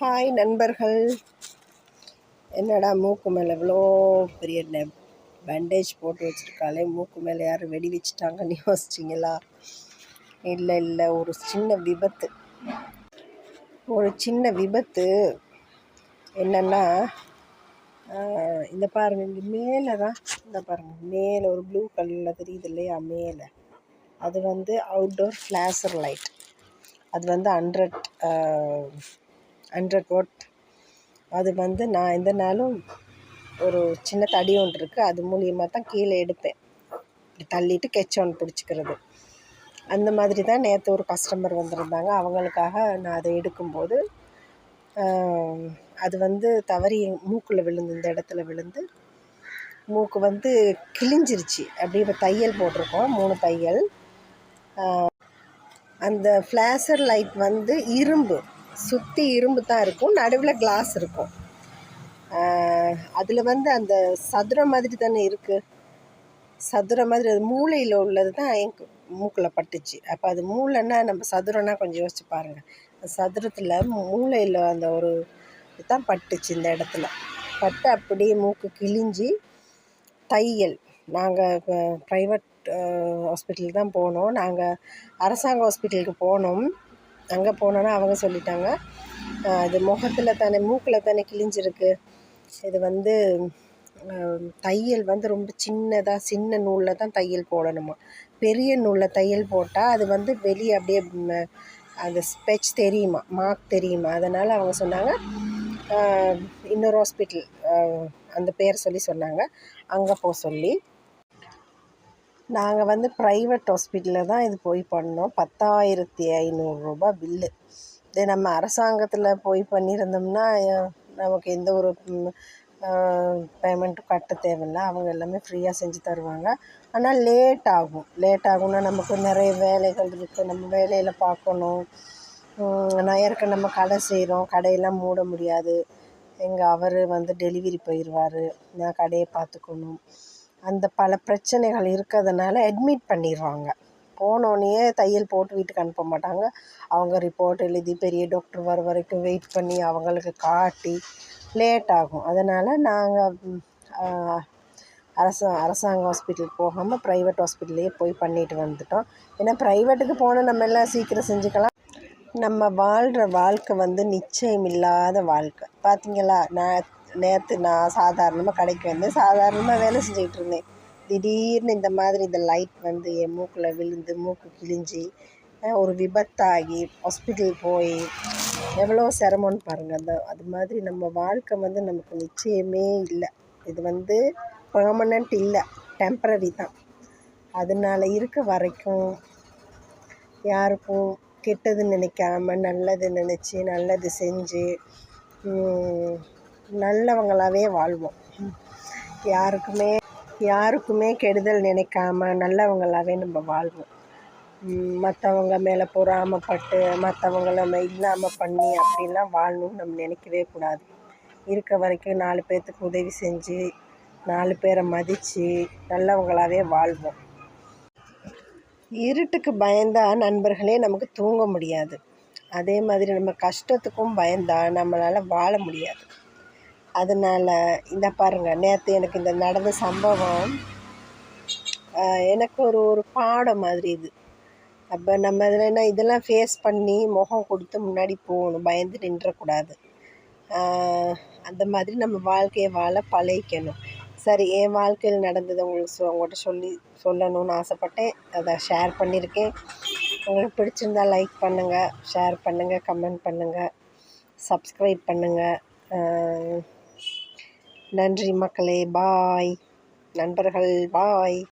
Hi நண்பர்கள். என்னடா மூக்கு மேலே இவ்வளோ பெரிய பேண்டேஜ் போட்டு வச்சுருக்காளே? மூக்கு மேலே யாரும் வெடி வச்சுட்டாங்கன்னு யோசிச்சிங்களா? இல்லை இல்லை ஒரு சின்ன விபத்து. ஒரு சின்ன விபத்து என்னென்னா இந்த பாருங்கள் இங்கே மேலே தான் இந்த பாருங்கள் மேலே ஒரு ப்ளூ கலரில் தெரியுது இல்லையா? மேலே. அது வந்து அவுட்டோர் ஃப்ளாஷர் லைட் அது வந்து ஹண்ட்ரட் ஹண்ட்ரட் வாட் அது வந்து நான் எந்த நாளும் ஒரு சின்ன தடி ஒன்று இருக்குது அது மூலியமாக தான் கீழே எடுப்பேன். இப்படி தள்ளிட்டு கெச் ஒன்று பிடிச்சிக்கிறது. அந்த மாதிரி தான் நேற்று ஒரு கஸ்டமர் வந்திருந்தாங்க. அவங்களுக்காக நான் அதை எடுக்கும்போது அது வந்து தவறி மூக்கில் விழுந்து இந்த இடத்துல விழுந்து மூக்கு வந்து கிழிஞ்சிருச்சு. அப்படியே இப்போ தையல் போட்டிருக்கோம். மூணு தையல். அந்த ஃப்ளாஷர் லைட் வந்து இரும்பு. சுற்றி இரும்பு தான் இருக்கும். நடுவில் கிளாஸ் இருக்கும். அதில் வந்து அந்த சதுரம் மாதிரி தானே இருக்குது சதுரம் மாதிரி அது மூளையில் உள்ளது தான் என் மூக்கில் பட்டுச்சு. அப்போ அது மூளைன்னா நம்ம சதுரம்னா கொஞ்சம் யோசிச்சு பாருங்கள் சதுரத்தில் மூளையில் அந்த ஒரு இதுதான் பட்டுச்சு இந்த இடத்துல. பட்டு அப்படியே மூக்கு கிழிஞ்சி தையல். நாங்கள் இப்போ ப்ரைவேட் ஹாஸ்பிட்டலுக்கு தான் போனோம். நாங்கள் அரசாங்க ஹாஸ்பிட்டலுக்கு போனோம். அங்கே போனோன்னா அவங்க சொல்லிட்டாங்க. அது முகத்தில் தானே மூக்கில் தானே கிழிஞ்சிருக்கு. இது வந்து தையல் வந்து ரொம்ப சின்னதாக சின்ன நூலில் தான் தையல் போடணுமா. பெரிய நூலில் தையல் போட்டால் அது வந்து வெளியே அப்படியே அந்த ஸ்பெச் தெரியுமா மார்க் தெரியுமா. அதனால் அவங்க சொன்னாங்க இன்னொரு ஹாஸ்பிட்டல் அந்த பேர் சொல்லி சொன்னாங்க. அங்கே போக சொல்லி நாங்கள் வந்து ப்ரைவேட் ஹாஸ்பிட்டலில் தான் இது போய் பண்ணோம். பத்தாயிரத்தி ஐநூறுரூபா பில்லு இதே நம்ம அரசாங்கத்தில் போய் பண்ணியிருந்தோம்னா நமக்கு எந்த ஒரு பேமெண்ட்டும் கட்ட தேவையில்ல. அவங்க எல்லாமே ஃப்ரீயாக செஞ்சு தருவாங்க. ஆனால் லேட் ஆகும். லேட் ஆகும்னா நமக்கு நிறைய வேலைகள் இருக்குது நம்ம வேலையில் பார்க்கணும். நான் ஏற்கனவே நம்ம கடை செய்கிறோம் கடையெல்லாம் மூட முடியாது. எங்கள் அவர் வந்து டெலிவரி போயிடுவார் நான் கடையை பார்த்துக்கணும். அந்த பல பிரச்சனைகள் இருக்கிறதுனால அட்மிட் பண்ணிடுவாங்க போனோடனே தையல் போட்டு வீட்டுக்கு அனுப்ப மாட்டாங்க. அவங்க ரிப்போர்ட் எழுதி பெரிய டாக்டர் வர வரைக்கும் வெயிட் பண்ணி அவங்களுக்கு காட்டி லேட் ஆகும். அதனால் நாங்கள் அரசா அரசாங்க ஹாஸ்பிட்டலுக்கு போகாமல் ப்ரைவேட் ஹாஸ்பிட்டல்லையே போய் பண்ணிட்டு வந்துட்டோம். ஏன்னா ப்ரைவேட்டுக்கு போனால் நம்ம எல்லாம் சீக்கிரம் செஞ்சுக்கலாம். நம்ம வாழ்கிற வாழ்க்கை வந்து நிச்சயம் இல்லாத வாழ்க்கை. பார்த்தீங்களா நான் நேற்று நான் சாதாரணமாக கடைக்கு வந்து சாதாரணமாக வேலை செஞ்சுக்கிட்டு இருந்தேன். திடீர்னு இந்த மாதிரி இந்த லைட் வந்து என் மூக்கில் விழுந்து மூக்கு கிழிஞ்சி ஒரு விபத்தாகி ஹாஸ்பிட்டல் போய் எவ்வளோ சிரமம்னு பாருங்கள் அந்த அது மாதிரி நம்ம வாழ்க்கை வந்து நமக்கு நிச்சயமே இல்லை. இது வந்து பர்மனண்ட் இல்லை. டெம்ப்ரரி தான். அதனால் இருக்க வரைக்கும் யாருக்கும் கெட்டது நினைக்காம நல்லது நினச்சி நல்லது செஞ்சு நல்லவங்களாகவே வாழ்வோம். யாருக்குமே யாருக்குமே கெடுதல் நினைக்காம நல்லவங்களாகவே நம்ம வாழ்வோம். மற்றவங்க மேலே பொறாமைப்பட்டு மற்றவங்கள இல்லாமல் பண்ணி அப்படிலாம் வாழணும்னு நம்ம நினைக்கவே கூடாது. இருக்க வரைக்கும் நாலு பேர்த்துக்கு உதவி செஞ்சு நாலு பேரை மதித்து நல்லவங்களாகவே வாழ்வோம். இருட்டுக்கு பயந்தால் நண்பர்களே நமக்கு தூங்க முடியாது. அதே மாதிரி நம்ம கஷ்டத்துக்கும் பயந்தால் நம்மளால் வாழ முடியாது. அதனால் இந்த பாருங்கள் நேற்று எனக்கு இந்த நடந்த சம்பவம் எனக்கு ஒரு ஒரு பாடம் மாதிரி இது. அப்போ நம்ம இதில் என்ன இதெல்லாம் ஃபேஸ் பண்ணி முகம் கொடுத்து முன்னாடி போகணும் பயந்து நின்றக்கூடாது. அந்த மாதிரி நம்ம வாழ்க்கையை வாழ பழகிக்கணும். சரி என் வாழ்க்கையில் நடந்தது உங்களுக்கு சொ உங்கள்கிட்ட சொல்லி சொல்லணும்னு ஆசைப்பட்டேன். அதை ஷேர் பண்ணியிருக்கேன். உங்களுக்கு பிடிச்சிருந்தா லைக் பண்ணுங்கள் ஷேர் பண்ணுங்கள் கமெண்ட் பண்ணுங்கள் சப்ஸ்கிரைப் பண்ணுங்கள் நன்றி மக்களே பாய். நண்பர்கள் பாய்.